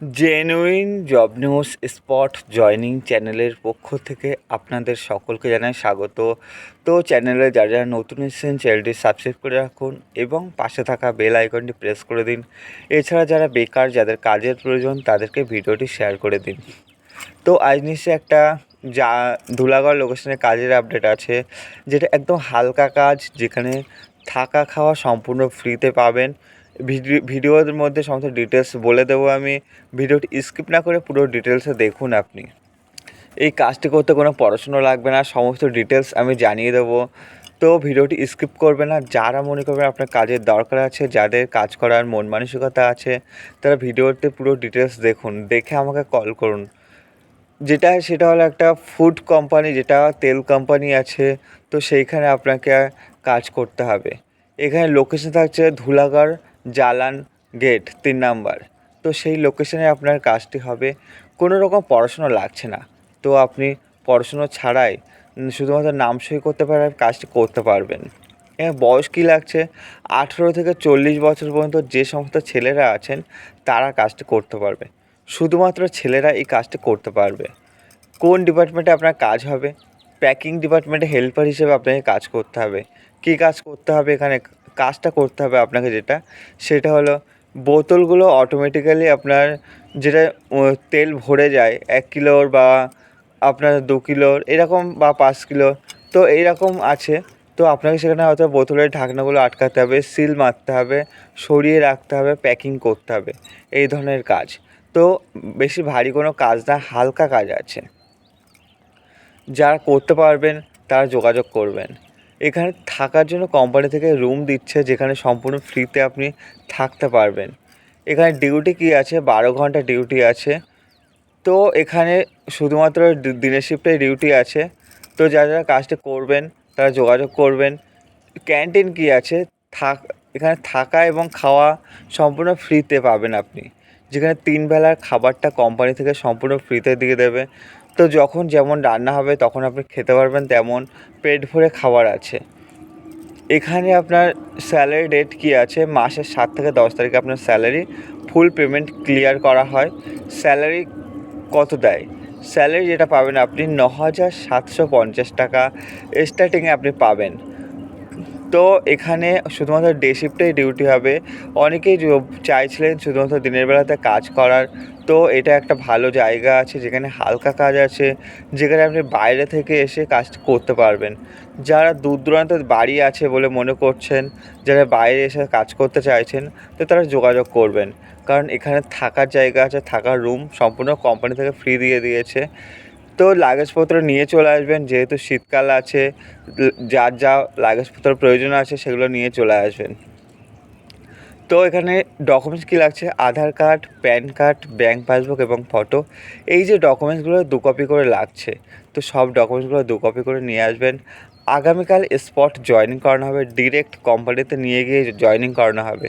Genuine job news spot joining চ্যানেলের পক্ষ থেকে আপনাদের সকলকে জানাই স্বাগত। তো চ্যানেলে যারা যারা নতুন এসেছেন চ্যানেলটি সাবস্ক্রাইব করে রাখুন এবং পাশে থাকা বেল আইকনটি প্রেস করে দিন। এছাড়া যারা বেকার, যাদের কাজের প্রয়োজন, তাদেরকে ভিডিওটি শেয়ার করে দিন। তো আজ নিশ্চয়ই একটা যা ধুলাগড় লোকেশনে কাজের আপডেট আছে, যেটা একদম হালকা কাজ, যেখানে থাকা খাওয়া সম্পূর্ণ ফ্রিতে পাবেন। ভিডিও, ভিডিওর মধ্যে সমস্ত ডিটেলস বলে দেবো আমি। ভিডিওটি স্কিপ না করে পুরো ডিটেলসে দেখুন আপনি। এই কাজটি করতে কোনো পড়াশুনো লাগবে না, সমস্ত ডিটেলস আমি জানিয়ে দেবো। তো ভিডিওটি স্কিপ করবে না, যারা মনে করবেন আপনার কাজের দরকার আছে, যাদের কাজ করার মন মানসিকতা আছে, তারা ভিডিওতে পুরো ডিটেলস দেখুন, দেখে আমাকে কল করুন। যেটা, সেটা হলো একটা ফুড কোম্পানি যেটা তেল কোম্পানি আছে, তো সেইখানে আপনাকে কাজ করতে হবে। এখানে লোকেশন থাকছে ধুলাগড় জালান গেট, তিন নাম্বার। তো সেই লোকেশনে আপনার কাজটি হবে। কোনো রকম পড়াশুনো লাগছে না। তো আপনি পড়াশুনো ছাড়াই শুধুমাত্র নাম সই করতে পারে কাজটি করতে পারবেন। এখানে বয়স কী লাগছে? আঠেরো থেকে চল্লিশ বছর পর্যন্ত যে সমস্ত ছেলেরা আছেন, তারা কাজটি করতে পারবে। শুধুমাত্র ছেলেরা এই কাজটি করতে পারবে। কোন ডিপার্টমেন্টে আপনার কাজ হবে? প্যাকিং ডিপার্টমেন্টে হেল্পার হিসেবে আপনাকে কাজ করতে হবে। কী কাজ করতে হবে এখানে? কাজটা করতে হবে আপনাকে যেটা, সেটা হলো বোতলগুলো অটোমেটিক্যালি আপনার যেটা তেল ভরে যায়, এক কিলোর বা আপনার দু কিলোর, এরকম বা পাঁচ কিলো, তো এইরকম আছে, তো আপনাকে সেখানে হয়তো বোতলের ঢাকনাগুলো আটকাতে হবে সিল মারতে হবে, সরিয়ে রাখতে হবে প্যাকিং করতে হবে, এই ধরনের কাজ। তো বেশি ভারী কোনো কাজ না, হালকা কাজ আছে। যারা করতে পারবেন, তারা যোগাযোগ করবেন। এখানে থাকার জন্য কোম্পানি থেকে রুম দিচ্ছে যেখানে সম্পূর্ণ ফ্রিতে আপনি থাকতে পারবেন। এখানে ডিউটি কী আছে? বারো ঘণ্টা ডিউটি আছে। তো এখানে শুধুমাত্র দিনের শিফটে ডিউটি আছে। তো যারা যারা কাজটা করবেন, তারা যোগাযোগ করবেন। ক্যান্টিন কী আছে? থাক, এখানে থাকা এবং খাওয়া সম্পূর্ণ ফ্রিতে পাবেন আপনি। যেখানে তিন বেলার খাবারটা কোম্পানি থেকে সম্পূর্ণ ফ্রিতে দিয়ে দেবে। তো যখন যেমন রান্না হবে তখন আপনি খেতে পারবেন, তেমন পেট ভরে খাবার আছে। এখানে আপনার স্যালারি ডেট কী আছে? মাসের সাত থেকে দশ তারিখে আপনার স্যালারি ফুল পেমেন্ট ক্লিয়ার করা হয়। স্যালারি কত দেয়? স্যালারি যেটা পাবেন আপনি ন হাজার সাতশো পঞ্চাশ টাকা স্টার্টিংয়ে আপনি পাবেন। তো এখানে শুধুমাত্র ডে শিফটেই ডিউটি হবে। অনেকেই চাইছিলেন শুধুমাত্র দিনের বেলাতে কাজ করার। তো এটা একটা ভালো জায়গা আছে, যেখানে হালকা কাজ আছে, যেখানে আপনি বাইরে থেকে এসে কাজ করতে পারবেন। যারা দূর বাড়ি আছে বলে মনে করছেন, যারা বাইরে এসে কাজ করতে চাইছেন, তো তারা যোগাযোগ করবেন। কারণ এখানে থাকার জায়গা আছে, থাকার রুম সম্পূর্ণ কোম্পানি থেকে ফ্রি দিয়ে দিয়েছে। তো লাগেজপত্র নিয়ে চলে আসবেন, যেহেতু শীতকাল আছে, যার যা লাগেজপত্র প্রয়োজন আছে, সেগুলো নিয়ে চলে আসবেন। তো এখানে ডকুমেন্টস কী লাগছে? Aadhaar card, PAN card bank passbook এবং ফটো এই যে ডকুমেন্টসগুলো দু কপি করে লাগছে, তো সব ডকুমেন্টসগুলো দু কপি করে নিয়ে আসবেন। আগামীকাল স্পট জয়েনিং করানো হবে ডিরেক্ট কোম্পানিতে নিয়ে গিয়ে জয়েনিং করানো হবে।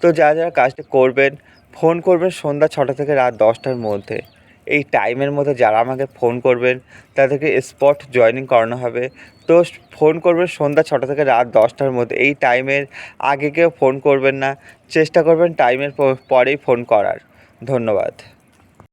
তো যারা যারা কাজটা করবেন ফোন করবেন সন্ধ্যা ছটা থেকে রাত দশটার মধ্যে। এই টাইমের মধ্যে যারা আমাকে ফোন করবেন, তাদেরকে স্পট জয়েনিং করানো হবে। তো ফোন করবেন সন্ধ্যা ছটা থেকে রাত দশটার মধ্যে। এই টাইমের আগে কেউ ফোন করবেন না। চেষ্টা করবেন টাইমের পরেই ফোন করার। ধন্যবাদ।